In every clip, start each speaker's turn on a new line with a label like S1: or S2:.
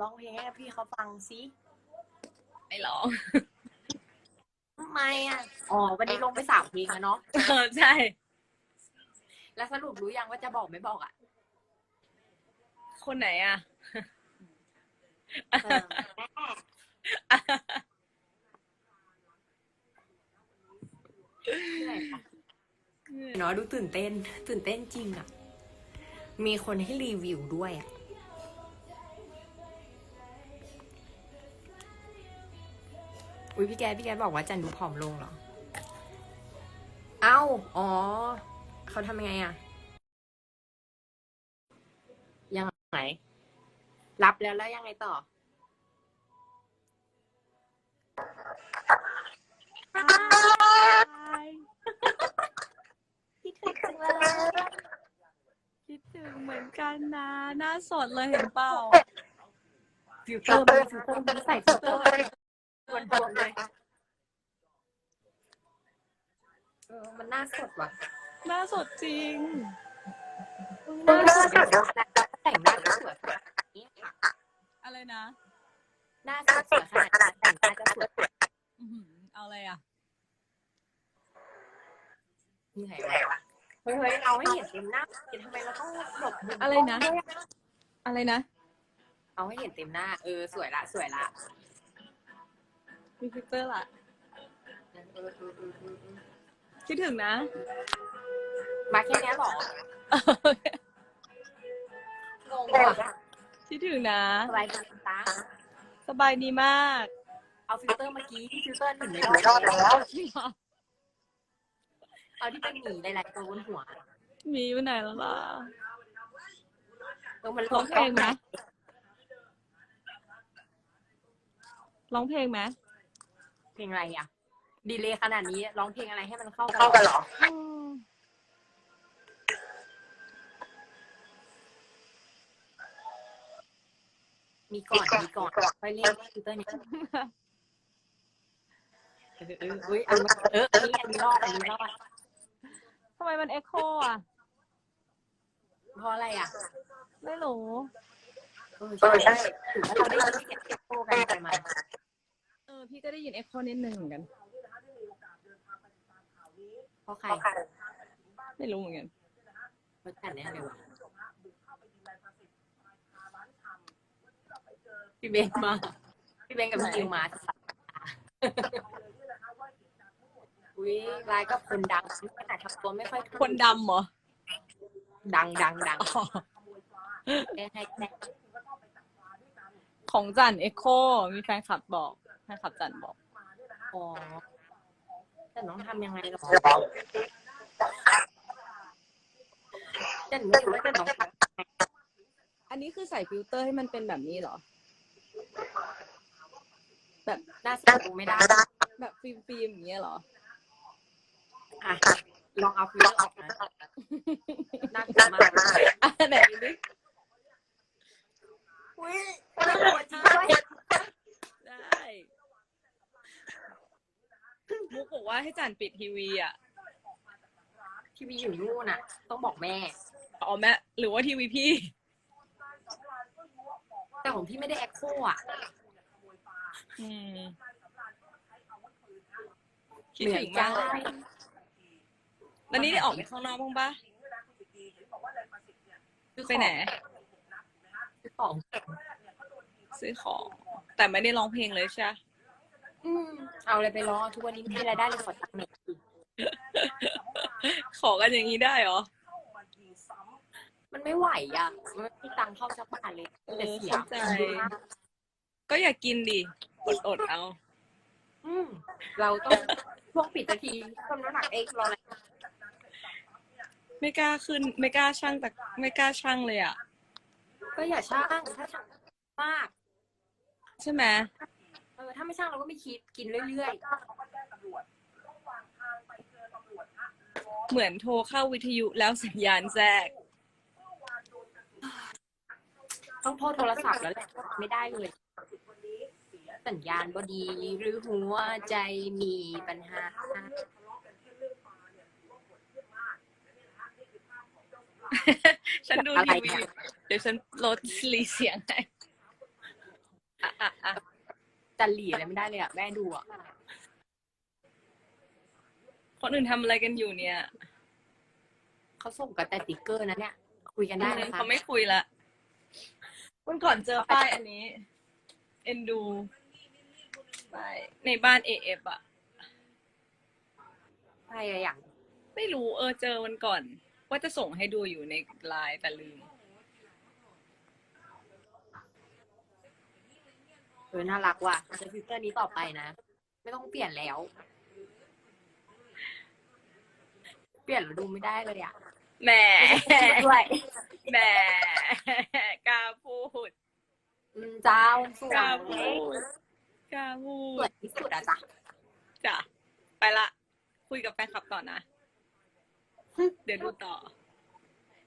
S1: ร้องเพลงให้พี่เขาฟังสิ
S2: ไม่ร้อง
S1: ทำไมอะ อ๋อ วันนี้ลงไปสามเพลงแล้วเนาะ
S2: เออใช่
S1: แล้วสรุปรู้ยังว่าจะบอกไม่บอกอะ
S2: คนไหนอะ
S1: เออแม่เหนื่อยปะเนาะดูตื่นเต้น ตื่นเต้นจริงอะ มีคนให้รีวิวด้วยอะ อุ้ยพี่แกพี่แกบอกว่าจันดูผอมลงเหรอ เอ้า อ๋อ เขาทำยังไงอะยังไง รับแล้วแล้วยังไงต่อ คิดถึงจังเลย
S2: คิดถึงเหมือนกันนะ หน้าสดเลยเห็นเปล่า
S1: ฟิลเตอร์มีฟิลเตอร์มีใส่ฟิลเตอร์บน บวมเลยเออมันน่าสดว่ะ
S2: หน้าสดจริง
S1: น่าสดแต่งหน้าก็สวยขนาดนี้ค่ะ
S2: อะไรนะ
S1: หน้าสดสวยขนาดนี้แต่งหน้าก็สวย
S2: อื้อหือเอาอะไรอะ
S1: เหนื่อยว่ะเฮ้ยเฮ้ยเราให้เห็นเต็มหน้าทำไมเราต้องหลบมุม
S2: อะไรนะ
S1: กล้งด้วย
S2: อะไรนะ
S1: เอาให้เห็นเต็มหน้า เออ สวยละ สวยละ
S2: มีฟิลเตอร์ละ
S1: เออเออเออเออเออ
S2: คิดถึงนะ
S1: มาแค่เนี้ยเหรองงว่ะ
S2: คิดถึงนะ
S1: สบายดีตา
S2: สบายดีมาก
S1: เอาฟิลเตอร์เมื่อกี้ที่ฟิลเตอร์หนึ่งไม่รอดแล้วเอาที่เป็นหมีหลายๆตัวบนหัว
S2: มีไปไหนแล้วล่ะ
S1: เออมัน
S2: ร้องเพลงไหมร้องเพลงไหม
S1: เพลงอะไรอะ ดีเลยขนาดนี้ร้องเพลงอะไรให้มันเข้ากัน
S3: เข้ากันเหรอ
S2: อืม
S1: มีก่อน มีก่อนค่อยเล่นฟิลเตอร์เนี่ยเออเออเอออันนี้เอออันนี้อันนี้รอดอันนี้รอด
S2: ทำไมมันเอ็กโคอะ
S1: เพราะอะไรอะ
S2: ไม่รู้
S1: เออใช่ถือว่าเราได้ยินเสียงเอ็กโคกันไปมา
S2: เออ พี่ก็ได้ยินเอ็กโคนิดนึงเหมือนกัน
S1: เพราะใคร
S2: ไม่รู้เหมือนกัน
S1: เพราะจันเนี่ยเลยวะพี่เบนมา พี่เบนกับพี่จิวมาอุ้ยไลน์ก็คนดังขนาดทำตัวไม่ค่อยถูก
S2: คนดำเหรอ
S1: ดังดังดัง
S2: อ๋อ
S1: ให้ให้แน่
S2: ของจันเอ็กโค มีแฟนคลับบอก แฟนคลับจันบอก
S1: อ๋อแต่น้องทำยังไงหรอแต่หนูไม่รู้ว่าจะน้องทำยังไง
S2: อันนี้คือใส่ฟิลเตอร์ให้มันเป็นแบบนี้เหรอ แบบ
S1: หน้าสีดูไม่ได้
S2: แบบฟิล์มฟิล์มอย่างเงี้ยเหรอ
S1: อะ ลองเอาฟิลเตอร์ออกนะน่ากลัวมาก
S2: อะไหนดิ
S1: อุ้ยน่ากลัวจริงด้วย
S2: ได้ มุกบอกว่าให้จันปิดทีวีอะ
S1: ทีวีอยู่นู่นน่ะ ต้องบอกแม่
S2: อ๋อแม่หรือว่าทีวีพี่
S1: แต่ของพี่ไม่ได้แอคโคอะ
S2: อืมคิด
S1: เหนื่อ
S2: ถึ
S1: ย
S2: ง
S1: จั
S2: มางกวันนี้ได้ออกไปข้างนอกบ้างปะ
S1: ซื้อของ
S2: ไปไหน
S1: ซื้อของ
S2: ซื้อของ แต่ไม่ได้ร้องเพลงเลยใช่ปะ
S1: อืมเอาอะไรไปรอทุกวันนี้ไม่มีรายได้เลยขอตังค์หน่อยสิ
S2: ขอกันอย่างนี้ได้เหรอ
S1: มันไม่ไหวอะมันไม่มีตังค์เข้าสักบาทเลย
S2: เออ
S1: แต่เสีย
S2: เข้าใจ ก็อย่ากินดิอดอดๆเอา
S1: อืมเราต้องช่วงปิดนาทีทำน้ำหนักเองรออะไร
S2: ไม่กล้าขึ้น ไม่กล้าช่างแต่ไม่กล้าช่างเลยอะ
S1: ก็อย่าช่างถ้าช่างมาก
S2: ใช่ไหม
S1: เออถ้าไม่ช่างเราก็ไม่คิดกินเรื่อย
S2: เหมือนโทรเข้าวิทยุแล้วสัญญาณแทรก
S1: ๆต้องโทษโทรศัพท์แล้วแหละไม่ได้เลย สัญญาณบดีหรือหัวใจมีปัญหา
S2: ฉันดู
S1: อะไร
S2: ทีวี
S1: เนี่ย
S2: เดี๋ยวฉันลดสีเสียงให้อะอะ
S1: จันหลีอะไรไม่ได้เลยอะแม่ดูอะ
S2: คนอื่นทำอะไรกันอยู่เนี่ย
S1: เขาส่งกันแต่ติ๊กเกอร์นะเนี่ย คุยกันได้นะคะ
S2: เขาไม่คุยละวันก่อนเจอป้ายอันนี้ เอ็นดูป้ายในบ้านเอฟอะ
S1: ใช่อะอย่าง
S2: ไม่รู้เออเจอวันก่อน ว่าจะส่งให้ดูอยู่ในไลน์แต่ลืม
S1: ออน่ารักว่ะจะฟิลเตอร์นี้ต่อไปนะ ไม่ต้องเปลี่ยนแล้ว เปลี่ยนแล้วดูไม่ได้เลยอะ
S2: แหม
S1: ด้วย
S2: แหมกล้าพูด
S1: อืมเจ้าสว
S2: กล้ายพูดกล้าพู
S1: สว
S2: ด
S1: ยที่สุดอะจ้ะ
S2: จ้ะไปละ คุยกับแฟนคลับต่อนะ เดี๋ยวดูต่อ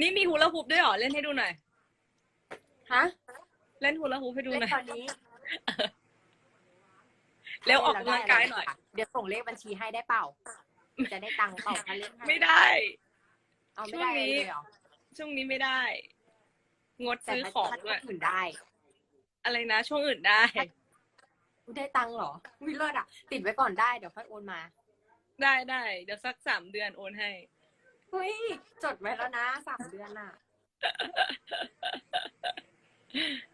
S2: นี่มีฮูลาฮูปด้วยเหรอ เล่นให้ดูหน่อย
S1: ฮะ
S2: เล่นฮูลาฮูปให้ดู
S1: เล่น
S2: หน่อย
S1: ตอนนี้
S2: เร็วออกกำลังกายหน่อย
S1: เดี๋ยวส่งเลขบัญชีให้ได้เปล่า จะได้ตังค์เปล่าถ้าเล่นให้
S2: ไม่ได้
S1: เอาไม่ได้
S2: ช่วงนี้
S1: เลยเหรอ
S2: ช่วงนี้ไม่ได้ งด
S1: แต่
S2: ซื้อ
S1: ถ้า
S2: ของ
S1: ถ้า
S2: ด้วย
S1: อื่นได้
S2: อะไรนะ ช่วงอื่นได้
S1: ได้ตังค์เหรอวิเลิศอะ ติดไว้ก่อนได้เดี๋ยวค่อยโอนมา
S2: ได้ได้เดี๋ยวสักสามเดือนโอนให้
S1: เฮ้ยจดไว้แล้วนะสามเดือนน่ะเขา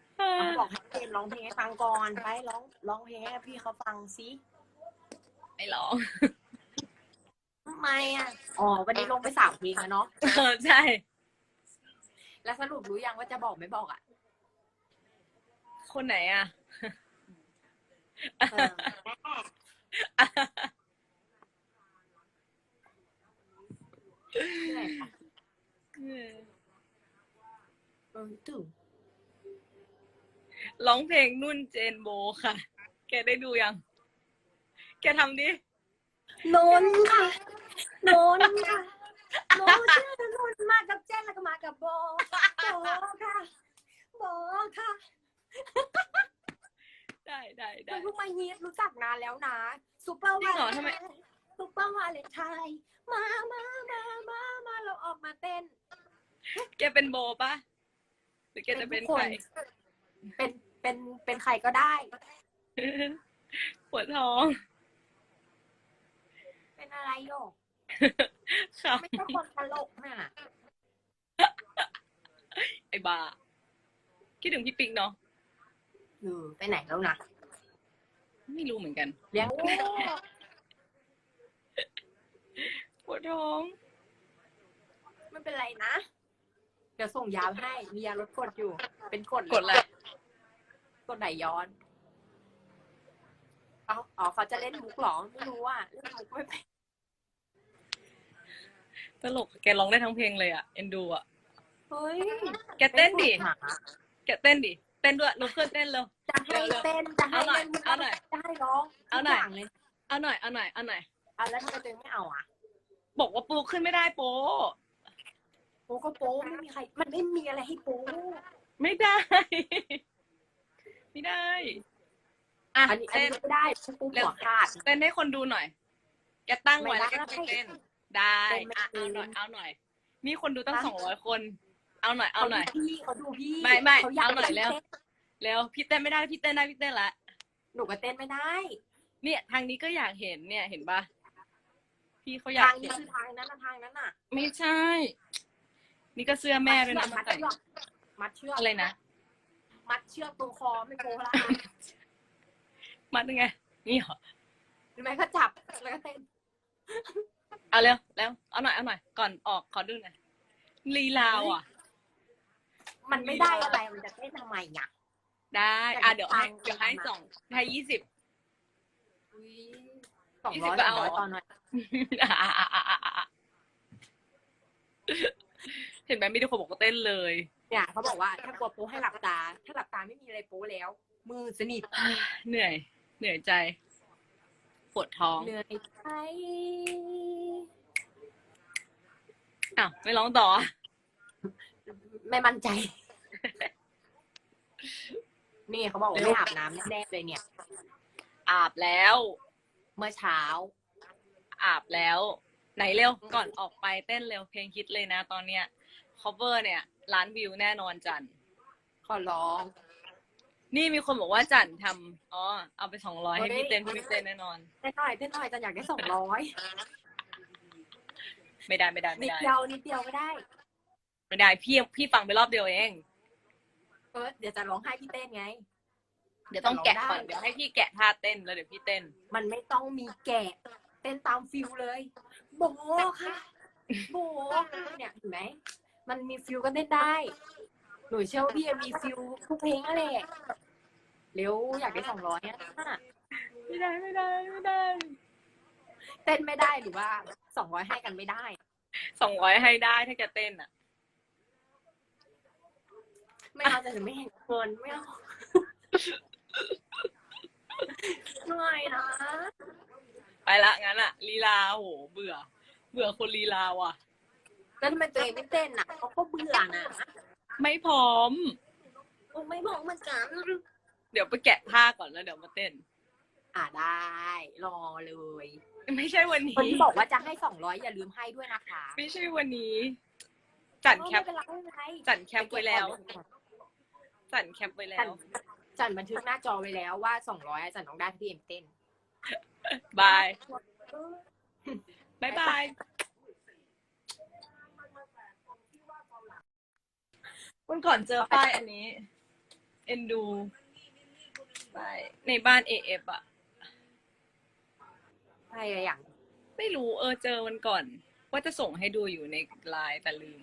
S1: บอกให้เกมร้องเพลงให้ฟังก่อนไปร้องร้องเพลงให้พี่เขาฟังซิ
S2: ไม่ร้อง
S1: ทำไมอะอ๋อวันนี้ลงไปสามเพลงแล้วเนาะ
S2: เออใช่
S1: แล้วสรุปรู้ยังว่าจะบอกไม่บอกอะ
S2: คนไหนอะ
S1: เออแม่เหนื่อยค่ะเออถึง
S2: ร้องเพลงนุ่นเจนโบค่ะ แกได้ดูยัง แกทำดิ
S1: นนท์ค่ะ นนท์ค่ะโบชื่อนนท์มากับเจนแล้วก็มากับโบโบค่ะโบค่ะ
S2: ได้ได้ได้
S1: มันเพิ่งมาฮีทรู้จักนานแล้วนะซูเปอร์
S2: จริงเหรอทำไม
S1: ซูเปอร์วาเลนไทน์มามามามามาเราออกมาเต้น
S2: แกเป็นโบปะหรือแกจะเป็นใคร
S1: เป็นเป็นเป็นใครก็ได้
S2: ปวดท้อง
S1: เป็นอะไรโยก
S2: ค่ะ
S1: ไม่ใช่คนตลกน่ะ
S2: ไอ้บาคิดถึงพี่ปิ๊กเนาะ
S1: เออไปไหนแล้วนะ
S2: ไม่รู้เหมือนกัน
S1: เลี้ยง
S2: ปวดท้อง
S1: ไม่เป็นไรนะ เดี๋ยวส่งยาให้ มียาลดกรดอยู่ เป็นกรด
S2: กดอะไร
S1: กรดไหลย้อนเอาอ๋อเขาจะเล่นมุกเหรอไม่รู้อะเล่นมุกไม่เป็น
S2: ตลกแกร้องได้ทั้งเพลงเลยอะเอ็นดูอะ
S1: เฮ้ย
S2: แกเต้นดิ
S1: ไม่ฝึกหา
S2: แกเต้นดิเต้นด้วยลุกขึ้นเต้นเร็ว
S1: จะให้เต้นจะให้
S2: เอาหน่อย
S1: เล่นมุก
S2: เอาหน่อย
S1: จะให้ร้อง
S2: เอาหน่อย
S1: ทุกย่งเลย
S2: เอาหน่อยเอาหน่อยเอาหน่อย
S1: เอาแล้วทำไมตัวเองไม่เอาอะ
S2: บอกว่าปูขึ้นไม่ได้โป๊
S1: โป๊ก็โป๊ไม่มีใคร มันไม่มีอะไรให้โป๊
S2: ไม่ได้ ไม่ได้ อะ
S1: อันนี้อัน
S2: เต้
S1: นี้
S2: น
S1: ไม่ได้ปูหัวขาด
S2: เต้นให้คนดูหน่อย แกตั้งไว้
S1: ไม่
S2: แล้ว
S1: ได้
S2: แกไปเต้น ได้
S1: เต้นไม่
S2: อะ
S1: เป็
S2: เอา
S1: น
S2: หน่อย เอาหน่อยมีคนดูตั้ง
S1: อะ
S2: สองร้อยคน เอาหน่อย เอาหน่อย
S1: ดูพี่เขาดูพี่
S2: ไม่ไม่
S1: ขอยาก
S2: เอาหน่อย
S1: ต้
S2: แล้ว
S1: เต้น
S2: แล้วพี่เต้นไม่ได้ พี่เต้นได้ พี่เต้นละ
S1: หนูก็เต้นไม่ได้
S2: เนี่ย ทางนี้ก็อยากเห็นเนี่ย เห็นปะพี่เขาอยา
S1: ทากง
S2: เห็
S1: นี้
S2: น
S1: คือทางนั้นนะทางนั้นน่ะ
S2: ไม่ใช่ นี่ก็เสื้อแม่ด้วยนะ
S1: มั
S2: มา
S1: ด
S2: ใส่
S1: เชือกมัดเชือก
S2: อะไรนะ
S1: มัดเชือกตรงคอไม่โป๊ละ
S2: มัดยังไง นี่เหรอ
S1: หรือไม่ก็จับแล้วก็เต้น
S2: เอาเร็วแล้วเอาหน่อยเอาหน่อย ก่อนออกขอดูหน่อยลีลาวอะ
S1: มันไม่ได้อะไรมันจะเต้นทำไมอะ
S2: ได้
S1: แต่
S2: อะเดี๋ยวให้
S1: ตังค์
S2: เดี๋ยวให้
S1: ตังค์
S2: สองให้ยี่สิบ
S1: อุ๊ยสอง
S2: ยี่สิ
S1: ร้
S2: บ
S1: อย
S2: ก็
S1: สอง
S2: เอา
S1: ร้อยตอนหน่อย
S2: เห็นไหมมีแต่คนบอกว่าเต้นเลย
S1: เนี่ยเขาบอกว่าถ้ากลัวโป๊ให้หลับตา ถ้าหลับตาไม่มีอะไรโป๊แล้ว มือสนิท
S2: เหนื่อย เหนื่อยใจปวดท้อง
S1: เหนื่อยใจ
S2: อ้าวไม่ร้องต่อ
S1: ไม่มั่นใจ นี่เขาบอกว่าไม่อาบน้ำแน่ๆเลยเนี่ย
S2: อาบแล้ว
S1: เมื่อเช้า
S2: อาบแล้ว ไหนเร็วก่อนออกไปเต้นเร็วเพลงฮิตเลยนะตอนเนี้ย cover เนี่ยล้านวิวแน่นอนจัน
S1: ขอร้อง
S2: นี่มีคนบอกว่าจันทำอ๋อ เอาไปสองร้อยให้พี่เต้นพี่เต้นแน่นอน
S1: เต้นหน่อยเต้นหน่อยจันอยากได้สองร้อย
S2: ไม่ได้ไม่ได้ไม่
S1: นิด
S2: ได้
S1: เดียวนิดเดียวก็ได้
S2: ไม่ได้พี่พี่ฟังไปรอบเดียวเอง
S1: เออเดี๋ยวจะร้องให้พี่เต้นไง
S2: เดี๋ยวต้องแกะก่อน
S1: ได้
S2: เดี๋ยวให้พี่แกะท่าเต้นแล้วเดี๋ยวพี่เต้น
S1: มันไม่ต้องมีแกะ เต้นตามฟิลเลย โบค่ะ โบเนี่ยเห็นไหม มันมีฟิลก็เต้นได้ หนูเชื่อว่าพี่มีฟิลทุกเพลงนั่นแหละเร็วอยากได้สองร้อยอะ
S2: ไม่ได้ไม่ได้ไม่ได้
S1: เต้นไม่ได้หรือว่าสองร้อยให้กันไม่ได้
S2: สองร้อยให้ได้ถ้าแกเต้นอะ
S1: ไม่เอาแต่หนูไม่เห็นเงินไม่เอาเหนื่อยนะ
S2: ไปละงั้นอะลีลาโหเบื่อ เบื่อคนลีลาว่ะ
S1: แล้วทำไมตัวเองไม่เต้นอะเขาก็เบื่อนะ
S2: ไม่พร้อม
S1: โอ้ไม่บอกเหมือนกัน
S2: เดี๋ยวไปแกะท่าก่อนแล้วเดี๋ยวมาเต้น
S1: อ่าได้ รอเลย
S2: ไม่ใช่วัน
S1: คน
S2: นี้
S1: ที่บอกว่าจะให้สองร้อยอย่าลืมให้ด้วยนะคะ
S2: ไม่ใช่วันนี้ จัดแคป
S1: ไม่เป็นไรไม่เป็นไร
S2: จัดแคปไว้แล้ว จัดแคปไว้แล้
S1: จัน
S2: ว
S1: จันบันทึกหน้าจอไว้แล้วว่าสองร้อยจันต้องได้พี่เอ็มเต้น
S2: บายบายบาย วันก่อนเจอป้ายอันนี้ เอ็นดูป้ายในบ้านเอฟอะ
S1: ใช่อย่าง
S2: ไม่รู้เออเจอวันก่อน ว่าจะส่งให้ดูอยู่ในไลน์แต่ลืม